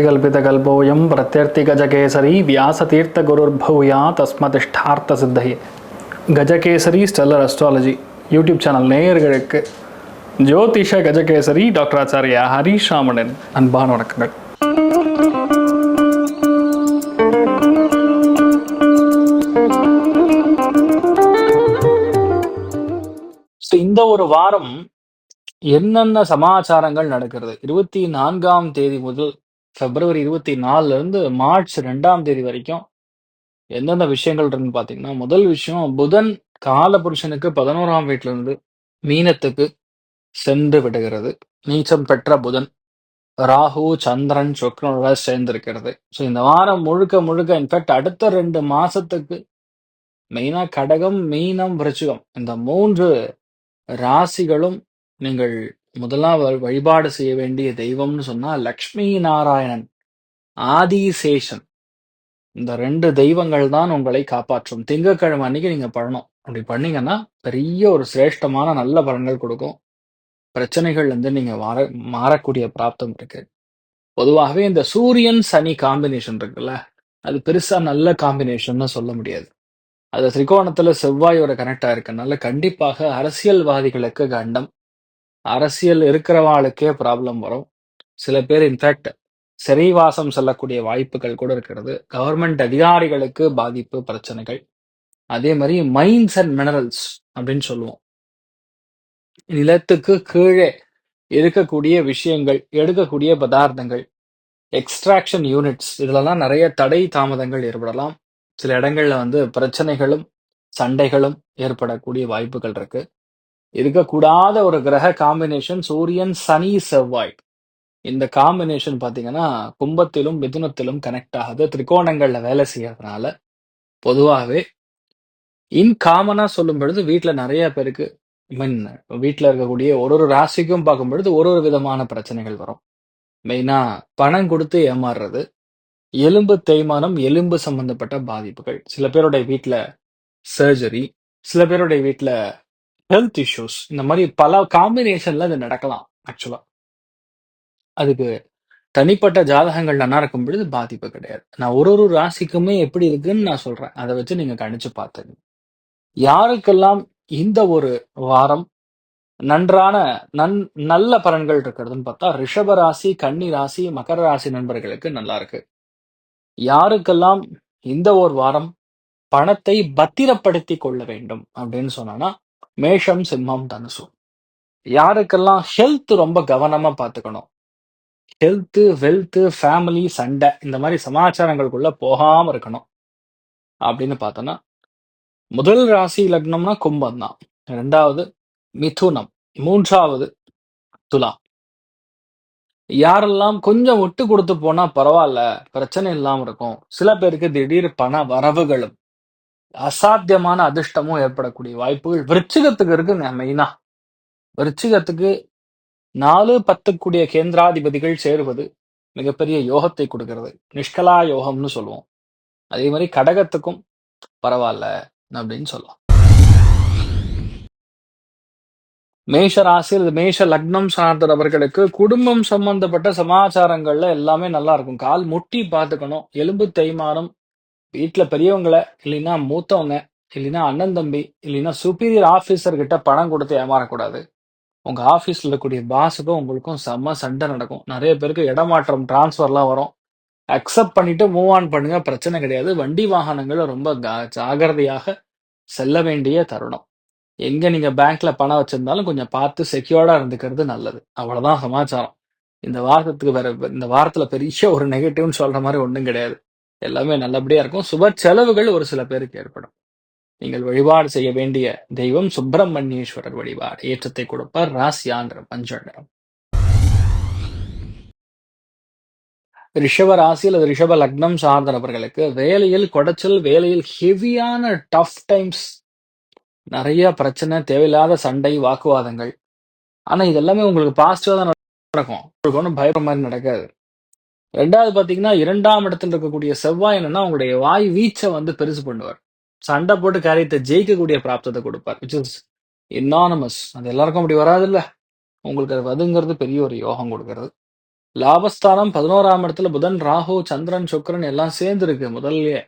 சித்திகல்பிதகல்போயம் பிரத்யர்த்தி கஜகேசரி வியாசதீர்த்தகுருர்பூயா தஸ்மதிஷ்டார்த்த சித்தையே Gajakesari stellar astrology YouTube channel நேயர்களுக்கு ஜோதிஷ கஜகேசரி டாக்டர் ஆச்சாரியா ஹரீஷ் அன்பான வணக்கங்கள். இந்த ஒரு வாரம் என்னென்ன சமாச்சாரங்கள் நடக்கிறது? இருபத்தி நான்காம் தேதி முதல் பிப்ரவரி இருபத்தி நாலுல இருந்து மார்ச் ரெண்டாம் தேதி வரைக்கும் எந்தெந்த விஷயங்கள் இருக்குன்னு பாத்தீங்கன்னா முதல் விஷயம் புதன் கால புருஷனுக்கு பதினோராம் வீட்டுல இருந்து மீனத்துக்கு சென்று விடுகிறது. நீச்சம் பெற்ற புதன் ராகு சந்திரன் சுக்ரனோட சேர்ந்திருக்கிறது. ஸோ இந்த வாரம் முழுக்க முழுக்க இன்ஃபேக்ட் அடுத்த ரெண்டு மாசத்துக்கு மெயினா கடகம் மீனம் விருச்சிகம் இந்த மூன்று ராசிகளும் நீங்கள் முதலாம் அவர் வழிபாடு செய்ய வேண்டிய தெய்வம்னு சொன்னா லக்ஷ்மி நாராயணன் ஆதிசேஷன். இந்த ரெண்டு தெய்வங்கள் தான் உங்களை காப்பாற்றும். திங்கட்கிழமை அன்னைக்கு நீங்க பண்ணணும் அப்படி பண்ணீங்கன்னா பெரிய ஒரு சிரேஷ்டமான நல்ல பலன்கள் கொடுக்கும். பிரச்சனைகள் வந்து நீங்க மாற மாறக்கூடிய பிராப்தம் இருக்கு. பொதுவாகவே இந்த சூரியன் சனி காம்பினேஷன் இருக்குல்ல அது பெருசா நல்ல காம்பினேஷன்னு சொல்ல முடியாது. அது திரிகோணத்துல செவ்வாயோட கனெக்ட் ஆயிருக்கனால கண்டிப்பாக அரசியல்வாதிகளுக்கு கண்டம். அரசியல் இருக்கிறவாளுக்கே ப்ராப்ளம் வரும். சில பேர் இன்ஃபேக்ட் சிறைவாசம் செல்லக்கூடிய வாய்ப்புகள் கூட இருக்கிறது. கவர்மெண்ட் அதிகாரிகளுக்கு பாதிப்பு பிரச்சனைகள். அதே மாதிரி மைன்ஸ் அண்ட் மினரல்ஸ் அப்படின்னு சொல்லுவோம். நிலத்துக்கு கீழே இருக்கக்கூடிய விஷயங்கள் எடுக்கக்கூடிய பதார்த்தங்கள் எக்ஸ்ட்ராக்ஷன் யூனிட்ஸ் இதுலலாம் நிறைய தடை தாமதங்கள் ஏற்படலாம். சில இடங்கள்ல வந்து பிரச்சனைகளும் சண்டைகளும் ஏற்படக்கூடிய வாய்ப்புகள் இருக்கு. இருக்கக்கூடாத ஒரு கிரக காம்பினேஷன் சூரியன் சனி செவ்வாய். இந்த காம்பினேஷன் பார்த்தீங்கன்னா கும்பத்திலும் மிதுனத்திலும் கனெக்ட் ஆகுது. திரிகோணங்கள்ல வேலை செய்யறதுனால. பொதுவாகவே இன் காமனா சொல்லும் பொழுது வீட்டில் நிறைய பேருக்கு மீன் வீட்டில் இருக்கக்கூடிய ஒரு ஒரு ராசிக்கும் பார்க்கும் பொழுது ஒரு ஒரு விதமான பிரச்சனைகள் வரும். மெயினா பணம் கொடுத்து ஏமாறுறது எலும்பு தேய்மானம் எலும்பு சம்பந்தப்பட்ட பாதிப்புகள். சில பேருடைய வீட்டில் சர்ஜரி சில பேருடைய வீட்டில் ஹெல்த் இஷ்யூஸ் இந்த மாதிரி பல காம்பினேஷன்ல அது நடக்கலாம் ஆக்சுவலா அதுக்கு தனிப்பட்ட ஜாதகங்கள் நல்லா இருக்கும் பொழுது பாதிப்பு கிடையாது. நான் ஒரு ஒரு ராசிக்குமே எப்படி இருக்குன்னு நான் சொல்றேன். அதை வச்சு நீங்க கணிச்சு பார்த்துங்க யாருக்கெல்லாம் இந்த ஒரு வாரம் நன்றான நன் நல்ல பலன்கள் இருக்கிறதுன்னு பார்த்தா ரிஷப ராசி கன்னி ராசி மகர ராசி நண்பர்களுக்கு நல்லா இருக்கு. யாருக்கெல்லாம் இந்த ஒரு வாரம் பணத்தை பத்திரப்படுத்தி கொள்ள வேண்டும் அப்படின்னு சொன்னா மேஷம் சிம்மம் தனுசு. யாருக்கெல்லாம் ஹெல்த் ரொம்ப கவனமா பார்த்துக்கணும்? ஹெல்த் வெல்த் ஃபேமிலி சண்டை இந்த மாதிரி சமாச்சாரங்களுக்குள்ள போகாம இருக்கணும். அப்படின்னு பார்த்தோன்னா முதல் ராசி லக்னம்னா கும்பம் தான். ரெண்டாவது மிதுனம். மூன்றாவது துலா யாரெல்லாம் கொஞ்சம் விட்டு கொடுத்து போனா பரவாயில்ல பிரச்சனை இல்லாம இருக்கும். சில பேருக்கு திடீர் பண வரவுகளும் அசாத்தியமான அதிர்ஷ்டமும் ஏற்படக்கூடிய வாய்ப்புகள் விருச்சிகத்துக்கு இருக்குங்க மெயினா விருச்சிகத்துக்கு நாலு பத்துக்குடிய கேந்திராதிபதிகள் சேருவது மிகப்பெரிய யோகத்தை கொடுக்கிறது. நிஷ்கலா யோகம்னு சொல்லுவோம். அதே மாதிரி கடகத்துக்கும் பரவாயில்ல அப்படின்னு சொல்லலாம் மேஷ ராசி அல்லது மேஷ லக்னம் சார்ந்தவர்களுக்கு குடும்பம் சம்பந்தப்பட்ட சமாச்சாரங்கள்ல எல்லாமே நல்லா இருக்கும். கால் முட்டி பார்த்துக்கணும். எலும்பு தேய்மானம் வீட்டில் பெரியவங்களை இல்லைன்னா மூத்தவங்க இல்லைன்னா அண்ணன் தம்பி இல்லைன்னா சுப்பீரியர் ஆஃபீஸர்கிட்ட பணம் கொடுத்து ஏமாறக்கூடாது. உங்கள் ஆஃபீஸில் இருக்கக்கூடிய பாஸுக்கும் உங்களுக்கும் செம்ம சண்டை நடக்கும். நிறைய பேருக்கு இடமாற்றம் டிரான்ஸ்ஃபர்லாம் வரும். அக்செப்ட் பண்ணிட்டு மூவ் ஆன் பண்ணுங்க பிரச்சனை கிடையாது. வண்டி வாகனங்களை ரொம்ப ஜாகிரதையாக செல்ல வேண்டிய தருணம். எங்க நீங்க பேங்க்ல பணம் வச்சிருந்தாலும் கொஞ்சம் பார்த்து செக்யூர்டா இருந்துக்கிறது நல்லது. அவ்வளவுதான் சமாச்சாரம். இந்த வாரத்துக்கு வேற இந்த வாரத்துல பெரிய ஒரு நெகட்டிவ்னு சொல்ற மாதிரி ஒன்றும் கிடையாது. எல்லாமே நல்லபடியா இருக்கும். சுப செலவுகள் ஒரு சில பேருக்கு ஏற்படும். நீங்கள் வழிபாடு செய்ய வேண்டிய தெய்வம் சுப்பிரமணியேஸ்வரர் வழிபாடு. ஏற்றத்தை கொடுப்பார். ராசியாந்திரம் மஞ்சள் நிறம். ரிஷப ராசி அல்லது ரிஷப லக்னம் சார்ந்தவர்களுக்கு வேலையில் குடைச்சல் வேலையில் ஹெவியான டஃப் டைம்ஸ் நிறைய பிரச்சனை தேவையில்லாத சண்டை வாக்குவாதங்கள். ஆனா இது எல்லாமே உங்களுக்கு பாசிட்டிவா தான் நடக்கும். உங்களுக்கு ஒன்றும் பயப்படுற மாதிரி நடக்காது. ரெண்டாவது பாத்தீங்கன்னா இரண்டாம் இடத்துல இருக்கக்கூடிய செவ்வாய் என்னன்னா உங்களுடைய வாய் வீச்சை வந்து பெருசு பண்ணுவார். சண்டை போட்டு காரியத்தை ஜெயிக்கக்கூடிய பிராப்தத்தை கொடுப்பார் விச் இஸ் இன்னானமஸ் அது எல்லாருக்கும் அப்படி வராது இல்ல உங்களுக்கு அது வதுங்கிறது பெரிய ஒரு யோகம் கொடுக்கறது. லாபஸ்தானம் 11ஆம் இடத்துல புதன், ராகு, சந்திரன், சுக்கரன் எல்லாம் சேர்ந்து இருக்கு முதல்லயே.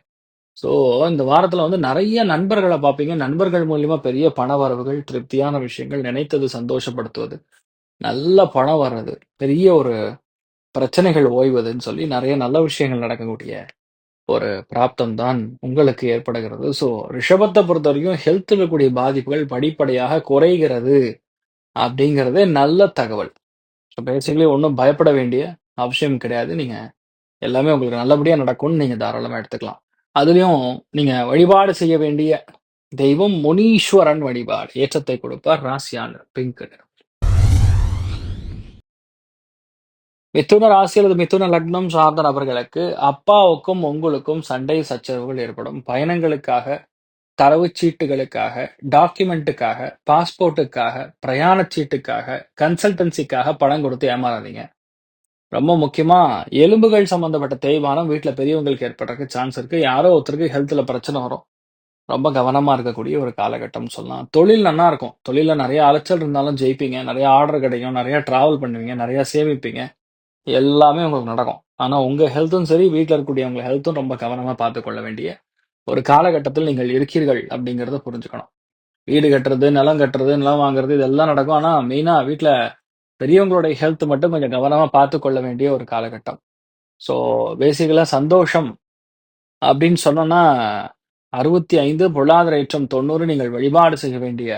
ஸோ இந்த வாரத்துல வந்து நிறைய நண்பர்களை பார்ப்பீங்க. நண்பர்கள் மூலியமா பெரிய பண வரவுகள், திருப்தியான விஷயங்கள், நினைத்தது சந்தோஷப்படுத்துவது, நல்ல பணம் வர்றது, பெரிய ஒரு பிரச்சனைகள் ஓய்வதுன்னு சொல்லி நிறைய நல்ல விஷயங்கள் நடக்கக்கூடிய ஒரு பிராப்தம் தான் உங்களுக்கு ஏற்படுகிறது. ஸோ ரிஷபத்தை பொறுத்த வரைக்கும் ஹெல்த்தில் இருக்கக்கூடிய பாதிப்புகள் படிப்படியாக குறைகிறது அப்படிங்கிறதே நல்ல தகவல். ஸோ பேசிக்கலி ஒன்றும் பயப்பட வேண்டிய அவசியம் கிடையாது. நீங்கள் எல்லாமே உங்களுக்கு நல்லபடியாக நடக்கும்னு நீங்க தாராளமாக எடுத்துக்கலாம். அதுலேயும் நீங்கள் வழிபாடு செய்ய வேண்டிய தெய்வம் முனீஸ்வரன் வழிபாடு. ஏற்றத்தை கொடுப்பார். ராசியான பிங்க் மிதுன ராசி அல்லது மிதுன லக்னம் சார்ந்த நபர்களுக்கு அப்பாவுக்கும் உங்களுக்கும் சண்டை சச்சரவுகள் ஏற்படும். பயணங்களுக்காக, தரவுச் சீட்டுகளுக்காக, டாக்குமெண்ட்டுக்காக, பாஸ்போர்ட்டுக்காக, பிரயாண சீட்டுக்காக, கன்சல்டன்சிக்காக பணம் கொடுத்து ஏமாறாதீங்க. ரொம்ப முக்கியமா எலும்புகள் சம்பந்தப்பட்ட தேய்மானம் வீட்டில் பெரியவங்களுக்கு ஏற்படுறதுக்கு சான்ஸ் இருக்கு. யாரோ ஒருத்தருக்கு ஹெல்த்ல பிரச்சனை வரும். ரொம்ப கவனமா இருக்கக்கூடிய ஒரு காலகட்டம் சொல்லலாம். தொழில் நல்லா இருக்கும். தொழில நிறைய அலைச்சல் இருந்தாலும் ஜெயிப்பீங்க. நிறைய ஆர்டர் கிடைக்கும். நிறைய டிராவல் பண்ணுவீங்க. நிறைய சேமிப்பீங்க. எல்லாமே உங்களுக்கு நடக்கும். ஆனால் உங்கள் ஹெல்த்தும் சரி, வீட்ல இருக்கக்கூடியவங்க ஹெல்த்தும் ரொம்ப கவனமாக பார்த்துக்கொள்ள வேண்டிய ஒரு காலகட்டத்தில் நீங்கள் இருக்கீர்கள் அப்படிங்கிறத புரிஞ்சுக்கணும். வீடு கட்டுறது, நிலம் கட்டுறது, நிலம் வாங்குறது இதெல்லாம் நடக்கும். ஆனால் மெயினாக வீட்டில் பெரியவங்களுடைய ஹெல்த் மட்டும் கொஞ்சம் கவனமாக பார்த்து கொள்ள வேண்டிய ஒரு காலகட்டம். ஸோ பேசிக்கலாக சந்தோஷம் அப்படின்னு சொன்னோன்னா அறுபத்தி ஐந்து பொருளாதார ஏற்றம் 90 நீங்கள் வழிபாடு செய்ய வேண்டிய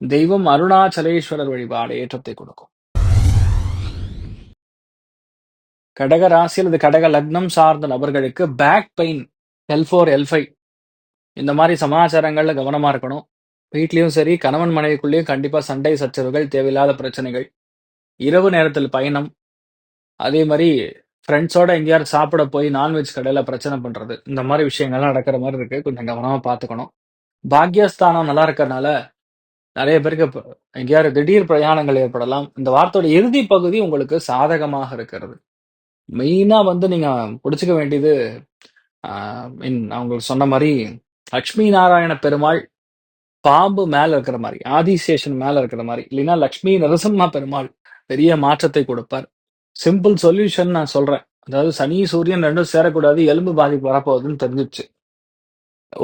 தெய்வம் அருணாச்சலேஸ்வரர் வழிபாடு ஏற்றத்தை கொடுக்கும். கடக ராசி அல்லது கடக லக்னம் சார்ந்த நபர்களுக்கு பேக் பெயின் L4, L5 இந்த மாதிரி சமாச்சாரங்கள்ல கவனமா இருக்கணும். வீட்லேயும் சரி, கணவன் மனைவிக்குள்ளேயும் கண்டிப்பா சண்டை சச்சரவுகள், தேவையில்லாத பிரச்சனைகள், இரவு நேரத்தில் பயணம், அதே மாதிரி ஃப்ரெண்ட்ஸோட எங்கேயாவது சாப்பிட போய் நான்வெஜ் கடையில் பிரச்சனை பண்றது, இந்த மாதிரி விஷயங்கள்லாம் நடக்கிற மாதிரி இருக்கு. கொஞ்சம் கவனமா பார்த்துக்கணும். பாக்கியஸ்தானம் நல்லா இருக்கிறனால நிறைய பேருக்கு எங்கேயாவது திடீர் பிரயாணங்கள் ஏற்படலாம். இந்த வார்த்தையோட இறுதி பகுதி உங்களுக்கு சாதகமாக இருக்கிறது. மெயினாக வந்து நீங்கள் பிடிச்சிக்க வேண்டியது மீன் அவங்களுக்கு சொன்ன மாதிரி லக்ஷ்மி நாராயண பெருமாள் பாம்பு மேலே இருக்கிற மாதிரி ஆதிசேஷன் மேலே இருக்கிற மாதிரி இல்லைன்னா லக்ஷ்மி நரசிம்ம பெருமாள் பெரிய மாற்றத்தை கொடுப்பார். சிம்பிள் சொல்யூஷன் நான் சொல்கிறேன் அதாவது சனி, சூரியன் ரெண்டும் சேரக்கூடாது. எலும்பு பாதிப்பு வரப்போகுதுன்னு தெரிஞ்சிச்சு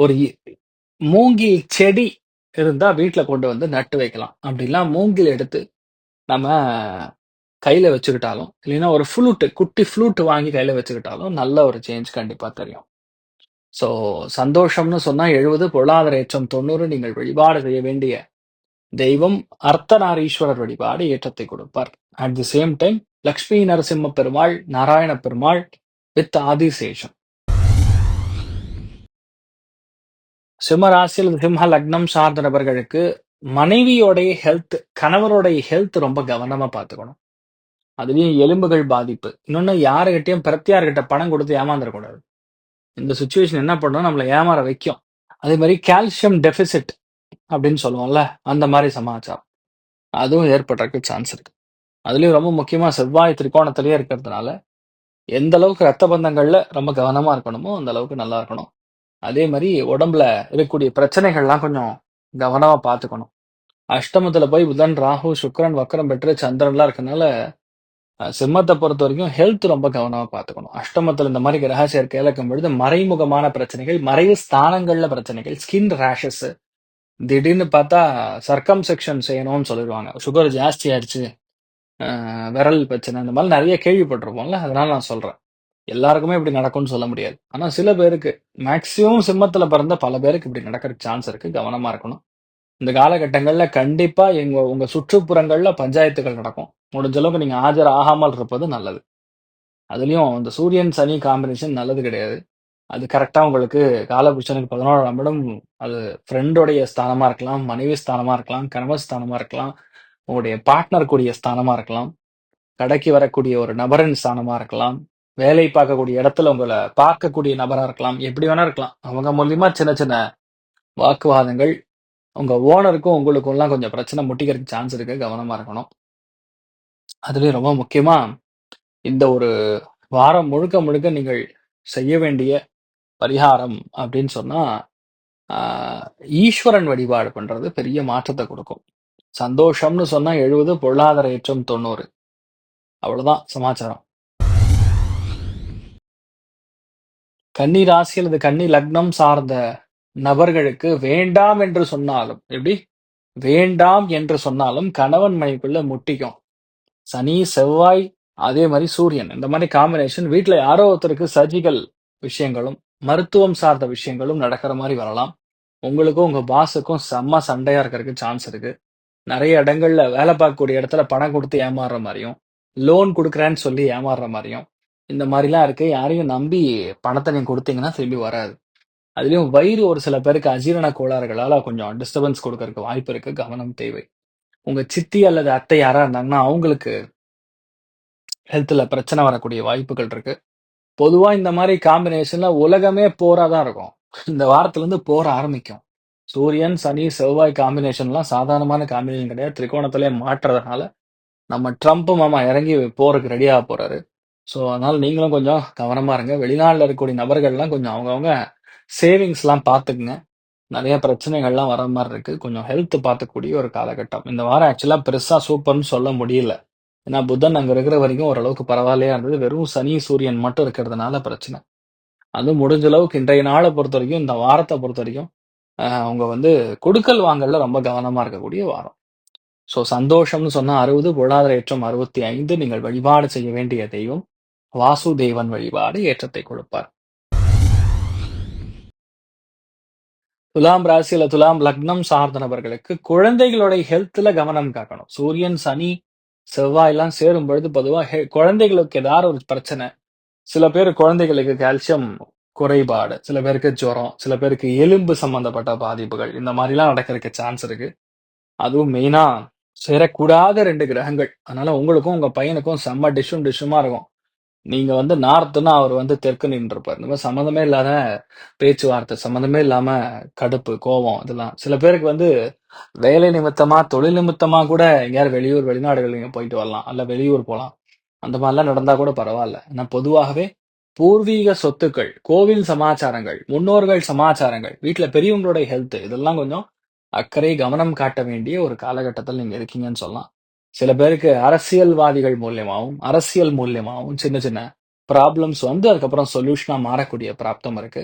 ஒரு மூங்கி செடி இருந்தால் வீட்டில் கொண்டு வந்து நட்டு வைக்கலாம். அப்படி மூங்கில் எடுத்து நம்ம கையில வச்சுக்கிட்டாலும், இல்லைன்னா ஒரு ஃப்ளூட்டு குட்டி ஃப்ளூட்டு வாங்கி கையில வச்சுக்கிட்டாலும் நல்ல ஒரு சேஞ்ச் கண்டிப்பா தெரியும். ஸோ சந்தோஷம்னு சொன்னா 70 பொருளாதார ஏற்றம் 90 நீங்கள் வழிபாடு செய்ய வேண்டிய தெய்வம் அர்த்தநாரீஸ்வரர் வழிபாடு ஏற்றத்தை கொடுப்பார். At the same time Lakshmi Narasimha Perumal, Narayana Perumal with Adisesham சிம்மராசியில் சிம்ம லக்னம் சார்ந்த நபர்களுக்கு மனைவியோடைய ஹெல்த், கணவருடைய ஹெல்த் ரொம்ப கவனமா பார்த்துக்கணும். அதுலயும் எலும்புகள் பாதிப்பு. இன்னொன்னு யாருக்கிட்டையும் பிரத்தியார்கிட்ட பணம் கொடுத்து ஏமாந்துடக்கூடாது இந்த சுச்சுவேஷன் என்ன பண்ணும் நம்மளை ஏமாற வைக்கும். அதே மாதிரி கால்சியம் டெபிசிட் அப்படின்னு சொல்லுவோம்ல, அந்த மாதிரி சமாச்சாரம். அதுவும் ஏற்படுறதுக்கு சான்ஸ் இருக்கு. அதுலயும் ரொம்ப முக்கியமா செவ்வாய் திரிகோணத்திலேயே இருக்கிறதுனால, எந்த அளவுக்கு ரத்த பந்தங்கள்ல ரொம்ப கவனமா இருக்கணுமோ, அந்த அளவுக்கு நல்லா இருக்கணும். அதே மாதிரி உடம்புல இருக்கக்கூடிய பிரச்சனைகள்லாம் கொஞ்சம் கவனமா பார்த்துக்கணும். அஷ்டமத்துல போய் புதன், ராகு, சுக்கரன் வக்ரம் பெற்று சந்திரன்லாம் இருக்கனால, சிம்மத்தை பொறுத்த வரைக்கும் ஹெல்த் ரொம்ப கவனமா பார்த்துக்கணும். அஷ்டமத்துல இந்த மாதிரி கிரக சேர்க்கையில பொழுது மறைமுகமான பிரச்சனைகள், மறைவு ஸ்தானங்கள்ல பிரச்சனைகள், ஸ்கின் ரேஷஸ், திடீர்னு பார்த்தா சர்க்கம் செக்ஷன் செய்யணும்னு சொல்லிடுவாங்க சுகர் ஜாஸ்தி ஆயிடுச்சு. விரல் பிரச்சனை இந்த மாதிரி நிறைய கேள்விப்பட்டிருப்போம்ல. அதனால நான் சொல்றேன். எல்லாருக்குமே இப்படி நடக்கும்னு சொல்ல முடியாது. ஆனா சில பேருக்கு மேக்சிமம் சிம்மத்துல பிறந்த பல பேருக்கு இப்படி நடக்கறதுக்கு சான்ஸ் இருக்கு. கவனமா இருக்கணும். இந்த காலகட்டங்களில் கண்டிப்பாக எங்கள் உங்கள் சுற்றுப்புறங்களில் பஞ்சாயத்துகள் நடக்கும். முடிஞ்ச அளவுக்கு நீங்கள் ஆஜர் ஆகாமல் இருப்பது நல்லது. அதுலேயும் இந்த சூரியன், சனி காம்பினேஷன் நல்லது கிடையாது. அது கரெக்டாக உங்களுக்கு காலபுருஷனுக்கு 11ஆம் இடம் அது ஃப்ரெண்டோடைய ஸ்தானமாக இருக்கலாம், மனைவி ஸ்தானமாக இருக்கலாம், கணவர் ஸ்தானமாக இருக்கலாம், உங்களுடைய பார்ட்னர் கூடிய ஸ்தானமாக இருக்கலாம், கடைக்கு வரக்கூடிய ஒரு நபரின் ஸ்தானமாக இருக்கலாம், வேலை பார்க்கக்கூடிய இடத்துல உங்களை பார்க்கக்கூடிய நபராக இருக்கலாம். எப்படி வேணா இருக்கலாம். அவங்க மூலியமா சின்ன சின்ன வாக்குவாதங்கள், உங்கள் ஓனருக்கும் உங்களுக்கும்லாம் கொஞ்சம் பிரச்சனை முட்டிக்கிறதுக்கு சான்ஸ் இருக்கு. கவனமாக இருக்கணும். அதுலேயும் ரொம்ப முக்கியமாக இந்த ஒரு வாரம் முழுக்க முழுக்க நீங்கள் செய்ய வேண்டிய பரிகாரம் அப்படின்னு சொன்னால் ஈஸ்வரன் வழிபாடு பண்ணுறது பெரிய மாற்றத்தை கொடுக்கும். சந்தோஷம்னு சொன்னால் எழுபது பொருளாதார ஏற்றம் தொண்ணூறு அவ்வளோதான் சமாச்சாரம் கன்னி ராசி அல்லது கன்னி லக்னம் சார்ந்த நபர்களுக்கு வேண்டாம் என்று சொன்னாலும் எப்படி? வேண்டாம் என்று சொன்னாலும் கணவன் மனைக்குள்ள முட்டிக்கும். சனி செவ்வாய் அதே மாதிரி சூரியன். இந்த மாதிரி காம்பினேஷன் வீட்டில் யாரோ ஒருத்தருக்கு சர்ஜிக்கல் விஷயங்களும் மருத்துவம் சார்ந்த விஷயங்களும் நடக்கிற மாதிரி வரலாம். உங்களுக்கும் உங்க பாஸுக்கும் செம்ம சண்டையா இருக்கிறதுக்கு சான்ஸ் இருக்கு. நிறைய இடங்கள்ல வேலை பார்க்கக்கூடிய இடத்துல பணம் கொடுத்து ஏமாறுற மாதிரியும் லோன் கொடுக்குறேன்னு சொல்லி ஏமாறுற மாதிரியும் இந்த மாதிரிலாம் இருக்கு. யாரையும் நம்பி பணத்தை நீங்க கொடுத்தீங்கன்னா திரும்பி வராது. அதுலயும் வயிறு ஒரு சில பேருக்கு அஜீரண கோளாறுகளால கொஞ்சம் டிஸ்டர்பன்ஸ் கொடுக்கறதுக்கு வாய்ப்பு இருக்கு கவனம் தேவை. உங்க சித்தி அல்லது அத்தை யாரா இருந்தாங்கன்னா அவங்களுக்கு ஹெல்த்ல பிரச்சனை வரக்கூடிய வாய்ப்புகள் இருக்கு. பொதுவா இந்த மாதிரி காம்பினேஷன்ல உலகமே போரா தான் இருக்கும். இந்த வாரத்துல இருந்து போர் ஆரம்பிக்கும். சூரியன் சனி செவ்வாய் காம்பினேஷன்லாம் சாதாரணமான காம்பினேஷன் கிடையாது. திரிகோணத்திலே மாற்றுறதுனால நம்ம ட்ரம்ப் மாமா இறங்கி போறதுக்கு ரெடியாக போறாரு. ஸோ அதனால நீங்களும் கொஞ்சம் கவனமா இருங்க. வெளிநாட்டில் இருக்கக்கூடிய நபர்கள்லாம் கொஞ்சம் அவங்கவுங்க சேவிங்ஸ்லாம் பார்த்துக்குங்க. நிறைய பிரச்சனைகள்லாம் வர மாதிரி இருக்கு. கொஞ்சம் ஹெல்த் பார்த்துக்கூடிய ஒரு காலகட்டம். இந்த வாரம் ஆக்சுவலா பெருசா சூப்பர்னு சொல்ல முடியல. ஏன்னா புதன் அங்க இருக்கிற வரைக்கும் ஓரளவுக்கு பரவாயில்லையா இருந்தது. வெறும் சனி சூரியன் மட்டும் இருக்கிறதுனால பிரச்சனை. அதுவும் முடிஞ்ச அளவுக்கு இன்றைய நாளை பொறுத்த வரைக்கும் இந்த வாரத்தை பொறுத்த வரைக்கும் அவங்க வந்து கொடுக்கல் வாங்கல்ல ரொம்ப கவனமா இருக்கக்கூடிய வாரம். ஸோ சந்தோஷம்னு சொன்னா அறுபது பொருளாதார ஏற்றம் அறுபத்தி ஐந்து. நீங்கள் வழிபாடு செய்ய வேண்டிய தெய்வம் வாசுதேவன் வழிபாடு ஏற்றத்தை கொடுப்பார். துலாம் ராசியில துலாம் லக்னம் சார்ந்த நபர்களுக்கு குழந்தைகளுடைய ஹெல்த்ல கவனம் காக்கணும். சூரியன் சனி செவ்வாய் எல்லாம் சேரும் பொழுது பொதுவாக ஹெ- குழந்தைகளுக்கு ஏதாவது ஒரு பிரச்சனை. சில பேர் குழந்தைகளுக்கு கால்சியம் குறைபாடு சில பேருக்கு ஜுரம் சில பேருக்கு எலும்பு சம்பந்தப்பட்ட பாதிப்புகள் இந்த மாதிரிலாம் நடக்கிறதுக்கு சான்ஸ் இருக்கு. அதுவும் மெயினா சேரக்கூடாத ரெண்டு கிரகங்கள். அதனால உங்களுக்கும் உங்க பையனுக்கும் செம்ம டிஷ்ஷும் டிஷ்ஷுமா இருக்கும். நீங்க வந்து நார்த்துன்னா அவர் வந்து தெற்கு நின்று இருப்பார் இந்த மாதிரி சம்மந்தமே இல்லாத பேச்சுவார்த்தை சம்மந்தமே இல்லாம கடுப்பு கோபம் இதெல்லாம். சில பேருக்கு வந்து வேலை நிமித்தமா தொழில் நிமித்தமா கூட எங்கேயாவது வெளியூர் வெளிநாடுகள் நீங்க போயிட்டு வரலாம். அல்ல வெளியூர் போகலாம் அந்த மாதிரிலாம் நடந்தா கூட பரவாயில்ல. ஆனா பொதுவாகவே பூர்வீக சொத்துக்கள் கோவில் சமாச்சாரங்கள் முன்னோர்கள் சமாச்சாரங்கள் வீட்டுல பெரியவங்களுடைய ஹெல்த் இதெல்லாம் கொஞ்சம் அக்கறை கவனம் காட்ட வேண்டிய ஒரு காலகட்டத்தில் நீங்க இருக்கீங்கன்னு சொல்லலாம். சில பேருக்கு அரசியல்வாதிகள் மூலியமாகவும் அரசியல் மூலியமாவும் சின்ன சின்ன ப்ராப்ளம்ஸ் வந்து அதுக்கப்புறம் சொல்யூஷனா மாறக்கூடிய பிராப்தம் இருக்கு.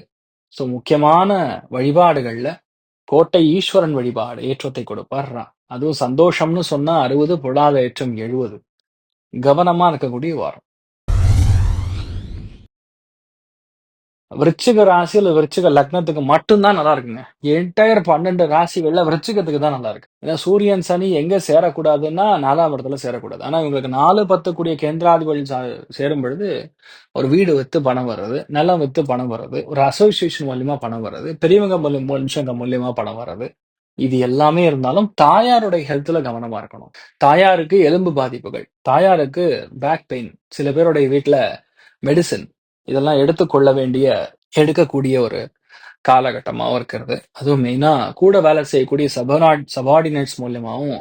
ஸோ முக்கியமான வழிபாடுகள்ல கோட்டை ஈஸ்வரன் வழிபாடு ஏற்றத்தை கொடுப்பார் அதுவும் சந்தோஷம்னு சொன்னா அறுபது பொருளாதார ஏற்றம் எழுபது. கவனமா இருக்கக்கூடிய வாரம். விருச்சிக ராசி அல்லது விருச்சிக லக்னத்துக்கு மட்டும்தான் நல்லா இருக்குங்க. என்டையர் பன்னெண்டு ராசிகள்ல விருச்சிகத்துக்கு தான் நல்லா இருக்கு. ஏன்னா சூரியன் சனி எங்க சேரக்கூடாதுன்னா நாலாம் இடத்துல சேரக்கூடாது. ஆனா இவங்களுக்கு நாலு பத்து கூடிய கேந்திராதிபதி சேரும் பொழுது ஒரு வீடு வித்து பணம் வர்றது நிலம் வித்து பணம் வர்றது ஒரு அசோசியேஷன் மூலியமா பணம் வர்றது பெரியவங்க மூலியம் மனுஷங்க மூலியமா பணம் வர்றது. இது எல்லாமே இருந்தாலும் தாயாருடைய ஹெல்த்ல கவனமா இருக்கணும். தாயாருக்கு எலும்பு பாதிப்புகள் தாயாருக்கு பேக் பெயின் சில பேருடைய வீட்டுல மெடிசின் இதெல்லாம் எடுத்துக்கொள்ள வேண்டிய எடுக்கக்கூடிய ஒரு காலகட்டமாகவும் இருக்கிறது. அதுவும் மெயினா கூட வேலை செய்யக்கூடிய சபனாட் சபார்டினேட்ஸ் மூலியமாவும்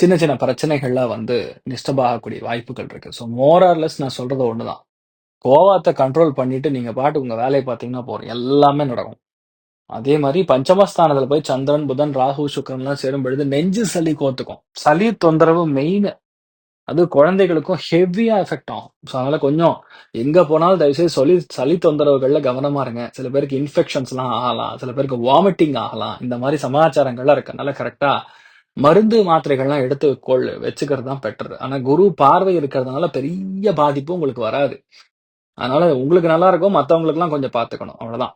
சின்ன சின்ன பிரச்சனைகள்லாம் வந்து டிஸ்டர்ப் ஆகக்கூடிய வாய்ப்புகள் இருக்கு. ஸோ மோரார்லெஸ் நான் சொல்றது ஒண்ணுதான். கோவாத்தை கண்ட்ரோல் பண்ணிட்டு நீங்க பாட்டு உங்க வேலையை பார்த்தீங்கன்னா போறோம் எல்லாமே நடக்கும். அதே மாதிரி பஞ்சமஸ்தானத்துல போய் சந்திரன் புதன் ராகு சுக்கரன்லாம் சேரும் பொழுது நெஞ்சு சளி கோத்துக்கும். சளி தொந்தரவு மெயின் அது குழந்தைகளுக்கும் ஹெவியா எஃபெக்ட் ஆகும். ஸோ அதனால கொஞ்சம் எங்க போனாலும் தயவுசெய்து சொல்லி சளி தொந்தரவுகள்ல கவனமா இருங்க. சில பேருக்கு இன்ஃபெக்ஷன்ஸ்லாம் ஆகலாம். சில பேருக்கு வாமிட்டிங் ஆகலாம். இந்த மாதிரி சமாச்சாரங்கள்லாம் இருக்கனால கரெக்டா மருந்து மாத்திரைகள்லாம் எடுத்து கொள் வச்சுக்கிறது தான் பெட்டர் ஆனா குரு பார்வை இருக்கிறதுனால பெரிய பாதிப்பு உங்களுக்கு வராது. அதனால உங்களுக்கு நல்லா இருக்கும் மற்றவங்களுக்குலாம் கொஞ்சம் பார்த்துக்கணும். அவ்வளவுதான்.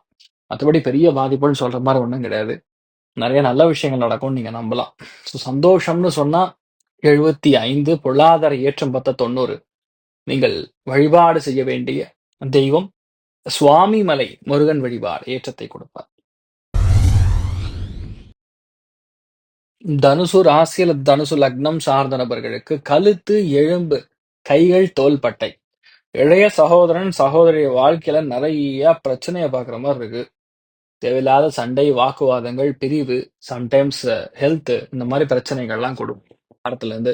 மற்றபடி பெரிய பாதிப்புன்னு சொல்ற மாதிரி ஒன்றும் கிடையாது. நிறைய நல்ல விஷயங்கள் நடக்கும் நீங்க நம்பலாம். ஸோ சந்தோஷம்னு சொன்னா எழுபத்தி ஐந்து பொருளாதார ஏற்றம் பத்த தொண்ணூறு. நீங்கள் வழிபாடு செய்ய வேண்டிய தெய்வம் சுவாமி மலை முருகன் வழிபாடு ஏற்றத்தை கொடுப்பார். தனுசு ராசி தனுசு லக்னம் சார்ந்த நபர்களுக்கு கழுத்து எலும்பு கைகள் தோள்பட்டை இளைய சகோதரன் சகோதரிய வாழ்க்கையில நிறைய பிரச்சனையை பார்க்குற மாதிரி இருக்கு. தேவையில்லாத சண்டை வாக்குவாதங்கள் பிரிவு சம்டைம்ஸ் ஹெல்த் இந்த மாதிரி பிரச்சனைகள்லாம் கொடுக்கும். வாரத்துல இருந்து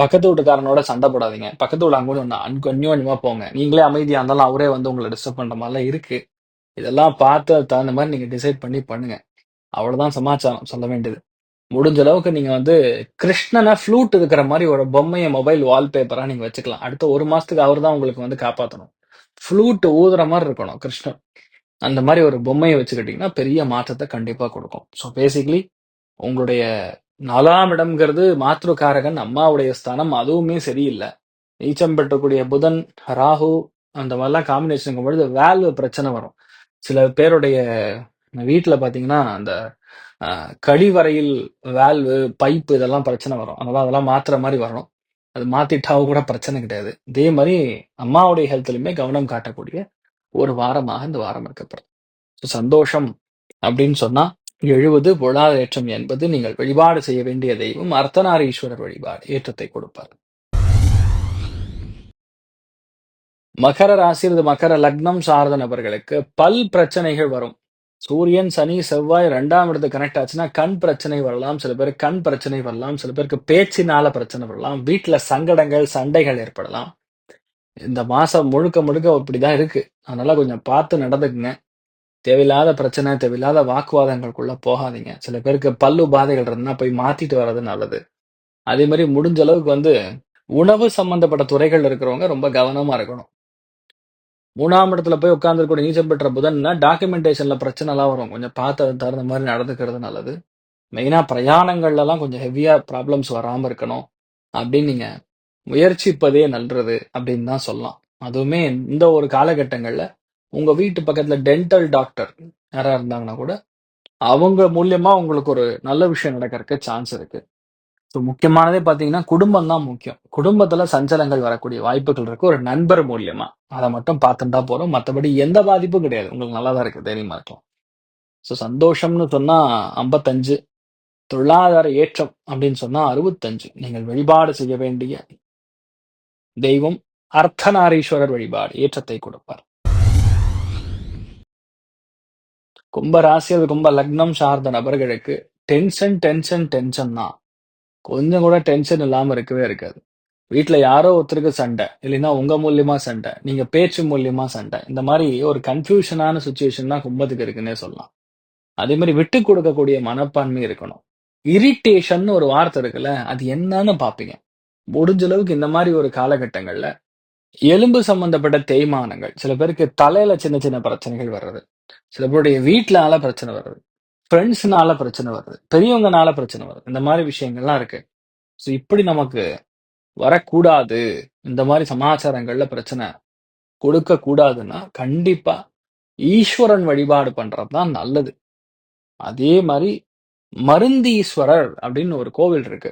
பக்கத்து வீட்டுக்காரனோட சண்டை போடாதீங்க. பக்கத்து வீடு அங்கே ஒன்று அன்கொன்யூன்யமா போங்க. நீங்களே அமைதியா இருந்தாலும் அவரே வந்து உங்களை டிஸ்டர்ப் பண்ற மாதிரிலாம் இருக்கு. இதெல்லாம் பார்த்து அதுக்கு தகுந்த மாதிரி நீங்க டிசைட் பண்ணி பண்ணுங்க. அவ்வளவுதான் சமாச்சாரம். சொல்ல வேண்டியது. முடிஞ்ச அளவுக்கு நீங்க வந்து கிருஷ்ணனை ஃப்ளூட் இருக்கிற மாதிரி ஒரு பொம்மையை மொபைல் வால்பேப்பரா நீங்க வச்சுக்கலாம். அடுத்த ஒரு மாசத்துக்கு அவர் தான் உங்களுக்கு வந்து காப்பாற்றணும் ஃப்ளூட் ஊதுற மாதிரி இருக்கணும் கிருஷ்ணன். அந்த மாதிரி ஒரு பொம்மையை வச்சுக்கிட்டீங்கன்னா பெரிய மாற்றத்தை கண்டிப்பா கொடுக்கும். ஸோ பேசிக்கலி உங்களுடைய நாலாம் இடம்ங்கிறது மாத்ருக்காரகன் அம்மாவுடைய ஸ்தானம் அதுவுமே சரியில்லை. நீச்சம் பெற்றக்கூடிய புதன் ராகு அந்த மாதிரிலாம் காம்பினேஷன் பொழுது வேல்வு பிரச்சனை வரும். சில பேருடைய வீட்டில் பார்த்தீங்கன்னா அந்த ஆஹ், கழிவறையில் வேல்வு பைப்பு இதெல்லாம் பிரச்சனை வரும். அதனால அதெல்லாம் மாத்துற மாதிரி வரணும். அது மாத்திட்டாவும் கூட பிரச்சனை கிடையாது. இதே மாதிரி அம்மாவுடைய ஹெல்த்லையுமே கவனம் காட்டக்கூடிய ஒரு வாரமாக இந்த வாரம் இருக்கப்படுது சந்தோஷம் அப்படின்னு சொன்னா எழுவது பொருளாதாரம் என்பது நீங்கள் வழிபாடு செய்ய வேண்டிய தெய்வம் அர்த்தநாரீஸ்வரர் வழிபாடு ஏற்றத்தை கொடுப்பார். மகர ராசி அல்லது மகர லக்னம் சார்ந்த நபர்களுக்கு பல் பிரச்சனைகள் வரும். சூரியன் சனி செவ்வாய் ரெண்டாம் இடத்து கனெக்ட் ஆச்சுன்னா கண் பிரச்சனை வரலாம் சில பேருக்கு கண் பிரச்சனை வரலாம் சில பேருக்கு பேச்சினால பிரச்சனை வரலாம் வீட்டுல சங்கடங்கள் சண்டைகள் ஏற்படலாம். இந்த மாசம் முழுக்க முழுக்க அப்படிதான் இருக்கு. அதனால கொஞ்சம் பார்த்து நடந்துக்குங்க. தேவையில்லாத பிரச்சனை தேவையில்லாத வாக்குவாதங்களுக்குள்ள போகாதீங்க. சில பேருக்கு பல்லு பாதைகள் இருந்தா போய் மாத்திட்டு வர்றது நல்லது. அதே மாதிரி முடிஞ்ச அளவுக்கு வந்து உணவு சம்பந்தப்பட்ட துறைகள் இருக்கிறவங்க ரொம்ப கவனமா இருக்கணும். மூணாம் இடத்துல போய் உட்காந்துருக்கூட நீச்சம் பெற்ற புதன்னா டாக்குமெண்டேஷன்ல பிரச்சனை எல்லாம் வரும். கொஞ்சம் பார்த்து தகுந்த மாதிரி நடந்துக்கிறது நல்லது. மெயினா பிரயாணங்கள்லாம் கொஞ்சம் ஹெவியா ப்ராப்ளம்ஸ் வராம இருக்கணும். அப்படின்னு நீங்க முயற்சிப்பதே நல்லது அப்படின்னு தான் சொல்லலாம். அதுவுமே இந்த ஒரு காலகட்டங்கள்ல உங்க வீட்டு பக்கத்துல டென்டல் டாக்டர் யாரா இருந்தாங்கன்னா கூட அவங்க மூலியமா உங்களுக்கு ஒரு நல்ல விஷயம் நடக்கிறதுக்கு சான்ஸ் இருக்கு. ஸோ முக்கியமானதே பார்த்தீங்கன்னா குடும்பம் தான் முக்கியம். குடும்பத்துல சஞ்சலங்கள் வரக்கூடிய வாய்ப்புகள் இருக்கு ஒரு நண்பர் மூலியமா. அதை மட்டும் பார்த்துட்டா போறோம் மற்றபடி எந்த பாதிப்பும் கிடையாது. உங்களுக்கு நல்லா தான் இருக்கு தைரியமா இருக்கலாம். ஸோ சந்தோஷம்னு சொன்னா ஐம்பத்தஞ்சு பொருளாதார ஏற்றம் அப்படின்னு சொன்னா அறுபத்தஞ்சு. நீங்கள் வழிபாடு செய்ய வேண்டிய தெய்வம் அர்த்தநாரீஸ்வரர் வழிபாடு ஏற்றத்தை கொடுப்பார். கும்ப ராசி அது கும்ப லக்னம் சார்ந்த நபர்களுக்கு டென்ஷன் டென்ஷன் டென்ஷன் தான். கொஞ்சம் கூட டென்ஷன் இல்லாம இருக்கவே இருக்காது. வீட்டில் யாரோ ஒருத்தருக்கு சண்டை இல்லைன்னா உங்க மூலியமா சண்டை நீங்க பேச்சு மூலியமா சண்டை இந்த மாதிரி ஒரு கன்ஃபியூஷனான சுச்சுவேஷன் தான் கும்பத்துக்கு இருக்குன்னே சொல்லலாம். அதே மாதிரி விட்டு கொடுக்கக்கூடிய மனப்பான்மை இருக்கணும். இரிட்டேஷன் ஒரு வார்த்தை இருக்குல்ல அது என்னன்னு பாப்பீங்க முடிஞ்ச அளவுக்கு இந்த மாதிரி ஒரு காலகட்டங்கள்ல எலும்பு சம்பந்தப்பட்ட தேய்மானங்கள் சில பேருக்கு தலையில சின்ன சின்ன பிரச்சனைகள் வர்றது சில பேருடைய வீட்டுனால பிரச்சனை வருது. ஃப்ரெண்ட்ஸ்னால பிரச்சனை வருது. பெரியவங்கனால பிரச்சனை வருது. இந்த மாதிரி விஷயங்கள்லாம் இருக்கு. ஸோ இப்படி நமக்கு வரக்கூடாது. இந்த மாதிரி சமாச்சாரங்கள்ல பிரச்சனை கொடுக்க கூடாதுன்னா கண்டிப்பா ஈஸ்வரன் வழிபாடு பண்றது தான் நல்லது. அதே மாதிரி மருந்தீஸ்வரர் அப்படின்னு ஒரு கோவில் இருக்கு.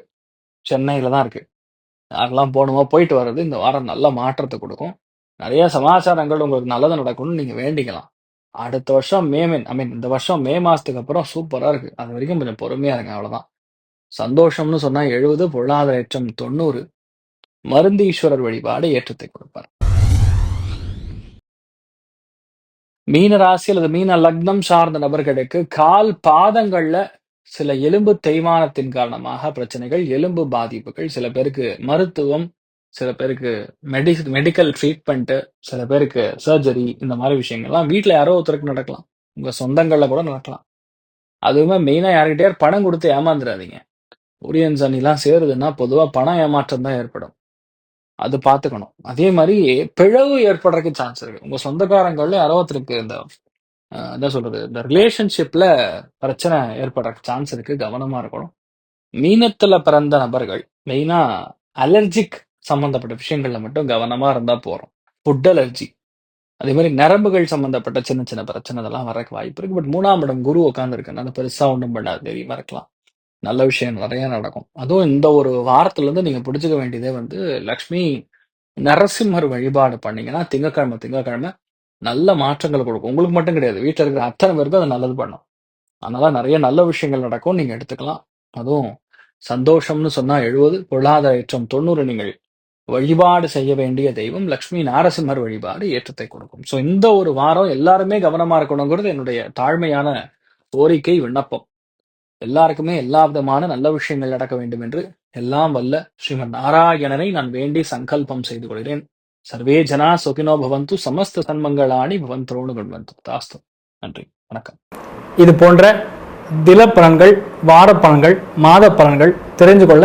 சென்னையில தான் இருக்கு. யாரெல்லாம் போகணுமோ போயிட்டு வர்றது இந்த வாரம் நல்ல மாற்றத்தை கொடுக்கும். நிறைய சமாச்சாரங்கள் உங்களுக்கு நல்லது நடக்கும்னு நீங்க வேண்டிக்கலாம். அடுத்த வருஷம் மே மீன் ஐ மீன் இந்த வருஷம் மே மாசத்துக்கு அப்புறம் சூப்பரா இருக்கு. அது வரைக்கும் கொஞ்சம் பொறுமையா இருங்க அவ்வளவுதான். சந்தோஷம்னு சொன்னா எழுபது பொருளாதார ஏற்றம் தொண்ணூறு. மருந்தீஸ்வரர் வழிபாடு ஏற்றத்தை கொடுப்பார். மீன ராசி அல்லது மீன லக்னம் சார்ந்த நபர்களுக்கு கால் பாதங்கள்ல சில எலும்பு தேய்மானத்தின் காரணமாக பிரச்சனைகள் எலும்பு பாதிப்புகள் சில பேருக்கு மருத்துவம் சில பேருக்கு மெடி மெடிக்கல் ட்ரீட்மெண்ட்டு சில பேருக்கு சர்ஜரி இந்த மாதிரி விஷயங்கள்லாம் வீட்டில் யாரோ ஒருத்தருக்கு நடக்கலாம். உங்கள் சொந்தங்களில் கூட நடக்கலாம். அதுவுமே மெயினாக யார்கிட்டயார் பணம் கொடுத்து ஏமாந்துடாதீங்க ஒரியன்ஸ் அணிலாம் சேருதுன்னா பொதுவாக பணம் ஏமாற்றம் தான் ஏற்படும். அது பார்த்துக்கணும். அதே மாதிரி பிழவு ஏற்படுறதுக்கு சான்ஸ் இருக்கு. உங்கள் சொந்தக்காரங்களில் யாரோ ஒருத்தருக்கு இந்த என்ன சொல்றது இந்த ரிலேஷன்ஷிப்பில் பிரச்சனை ஏற்படுறதுக்கு சான்ஸ் இருக்கு. கவனமாக இருக்கணும். மீனத்தில் பிறந்த நபர்கள் மெயினாக அலர்ஜிக் சம்பந்தப்பட்ட விஷயங்கள்ல மட்டும் கவனமா இருந்தா போறோம். ஃபுட் அலர்ஜி அதே மாதிரி நரம்புகள் சம்பந்தப்பட்ட சின்ன சின்ன பிரச்சனை இதெல்லாம் வரக்கு வாய்ப்பு இருக்கு. பட் மூணாம் இடம் குரு உட்காந்துருக்கனால பெருசா ஒன்றும் பண்ணாது. தெரியும் இருக்கலாம் நல்ல விஷயம். நிறைய நடக்கும். அதுவும் இந்த ஒரு வாரத்துல இருந்து நீங்க பிடிச்சுக்க வேண்டியதே வந்து லக்ஷ்மி நரசிம்மர் வழிபாடு பண்ணீங்கன்னா திங்கக்கிழமை திங்கக்கிழமை நல்ல மாற்றங்கள் கொடுக்கும். உங்களுக்கு மட்டும் கிடையாது. வீட்டில் இருக்கிற அத்தனை பேருக்கும் அது நல்லது பண்ணும். அதனால நிறைய நல்ல விஷயங்கள் நடக்கும். நீங்க எடுத்துக்கலாம். அதுவும் சந்தோஷம்னு சொன்னா எழுபது பொருளாதார ஏற்றம் தொண்ணூறு நீங்கள் வழிபாடு செய்ய வேண்டிய தெய்வம் லக்ஷ்மி நாரசிம்மர் வழிபாடு ஏற்றத்தை கொடுக்கும். ஸோ இந்த ஒரு வாரம் எல்லாருமே கவனமா இருக்கணுங்கிறது என்னுடைய தாழ்மையான கோரிக்கை விண்ணப்பம். எல்லாருக்குமே எல்லா விதமான நல்ல விஷயங்கள் நடக்க வேண்டும் என்று எல்லாம் வல்ல ஸ்ரீமன் நாராயணனை நான் வேண்டி சங்கல்பம் செய்து கொள்கிறேன். சர்வே ஜனா சுகினோ பவந்து சமஸ்த சன்மங்களாணி பவந்தோடு கொண்டு தாஸ்து. நன்றி. வணக்கம். இது போன்ற தில பலன்கள் வார பலன்கள் மாத பலன்கள் தெரிஞ்சு கொள்ள